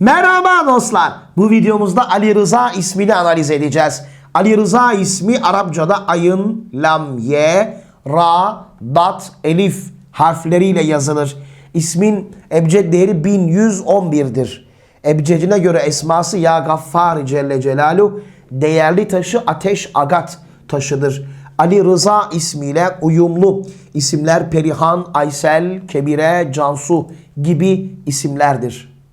Merhaba dostlar. Bu videomuzda Ali Rıza ismini analiz edeceğiz. Ali Rıza ismi Arapçada ayın, lam, ye, ra, dat, elif harfleriyle yazılır. İsmin ebced değeri 1111'dir. Ebcedine göre esması Ya Gaffar Celle Celaluhu değerli taşı ateş agat taşıdır. Ali Rıza ismiyle uyumlu isimler Perihan, Aysel, Kebire, Cansu gibi isimlerdir.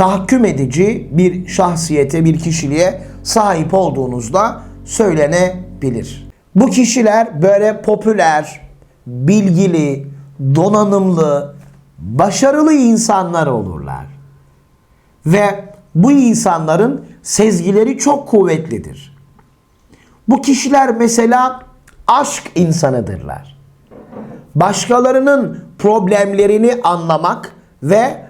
Tahakküm edici bir şahsiyete, bir kişiliğe sahip olduğunuzda söylenebilir. Bu kişiler böyle popüler, bilgili, donanımlı, başarılı insanlar olurlar. Ve bu insanların sezgileri çok kuvvetlidir. Bu kişiler mesela aşk insanıdırlar. Başkalarının problemlerini anlamak ve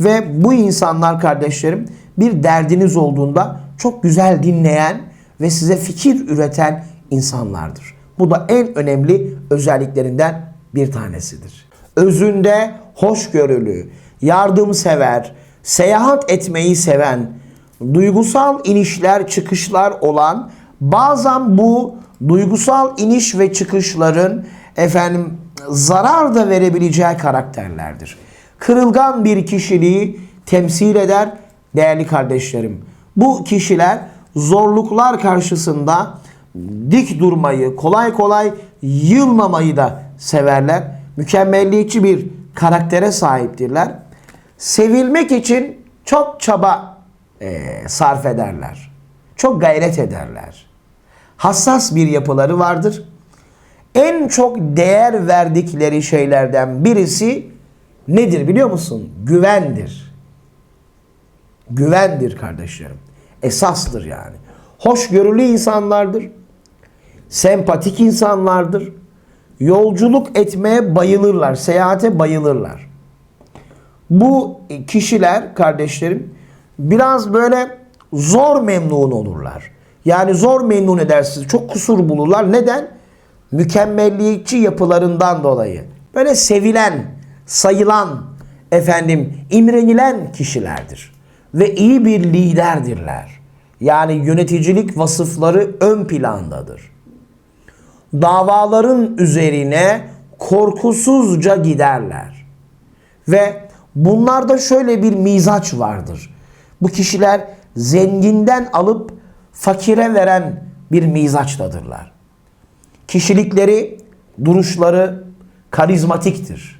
Ve bu insanlar kardeşlerim bir derdiniz olduğunda çok güzel dinleyen ve size fikir üreten insanlardır. Bu da en önemli özelliklerinden bir tanesidir. Özünde hoşgörülü, yardımsever, seyahat etmeyi seven, duygusal inişler çıkışlar olan bazen bu duygusal iniş ve çıkışların efendim zarar da verebileceği karakterlerdir. Kırılgan bir kişiliği temsil eder değerli kardeşlerim. Bu kişiler zorluklar karşısında dik durmayı, kolay kolay yılmamayı da severler. Mükemmelliyetçi bir karaktere sahiptirler. Sevilmek için çok çaba e, sarf ederler. Çok gayret ederler. Hassas bir yapıları vardır. En çok değer verdikleri şeylerden birisi nedir biliyor musun? Güvendir. Güvendir kardeşlerim. Esastır yani. Hoşgörülü insanlardır. Sempatik insanlardır. Yolculuk etmeye bayılırlar. Seyahate bayılırlar. Bu kişiler kardeşlerim biraz böyle zor memnun olurlar. Yani zor memnun edersiniz. Çok kusur bulurlar. Neden? Mükemmelliyetçi yapılarından dolayı. Böyle sevilen, sayılan, efendim imrenilen kişilerdir. ve iyi bir liderdirler. Yani yöneticilik vasıfları ön plandadır. Davaların üzerine korkusuzca giderler. Ve bunlarda şöyle bir mizaç vardır. Bu kişiler zenginden alıp fakire veren bir mizaçtadırlar. Kişilikleri, duruşları karizmatiktir.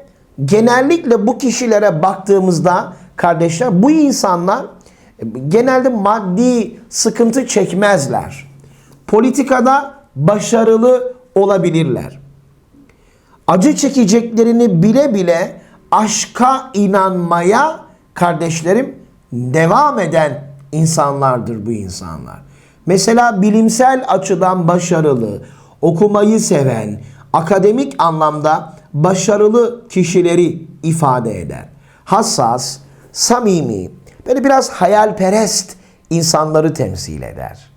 genellikle bu kişilere baktığımızda kardeşler bu insanlar e, genelde maddi sıkıntı çekmezler. Politikada başarılı olabilirler. Acı çekeceklerini bile bile aşka inanmaya kardeşlerim devam eden insanlardır bu insanlar. Mesela bilimsel açıdan başarılı, okumayı seven, akademik anlamda başarılı kişileri ifade eder. Hassas, samimi, böyle biraz hayalperest insanları temsil eder.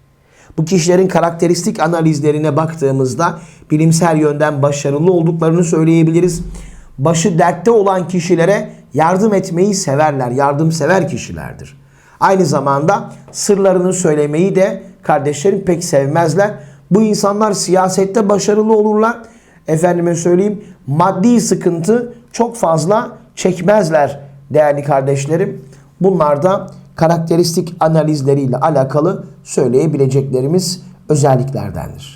Bu kişilerin karakteristik analizlerine baktığımızda bilimsel yönden başarılı olduklarını söyleyebiliriz. Başı dertte olan kişilere yardım etmeyi severler, yardımsever kişilerdir. Aynı zamanda sırlarını söylemeyi de kardeşlerim pek sevmezler. Bu insanlar siyasette başarılı olurlar. Efendime söyleyeyim maddi sıkıntı çok fazla çekmezler değerli kardeşlerim. Bunlar da karakteristik analizleriyle alakalı söyleyebileceklerimiz özelliklerdendir.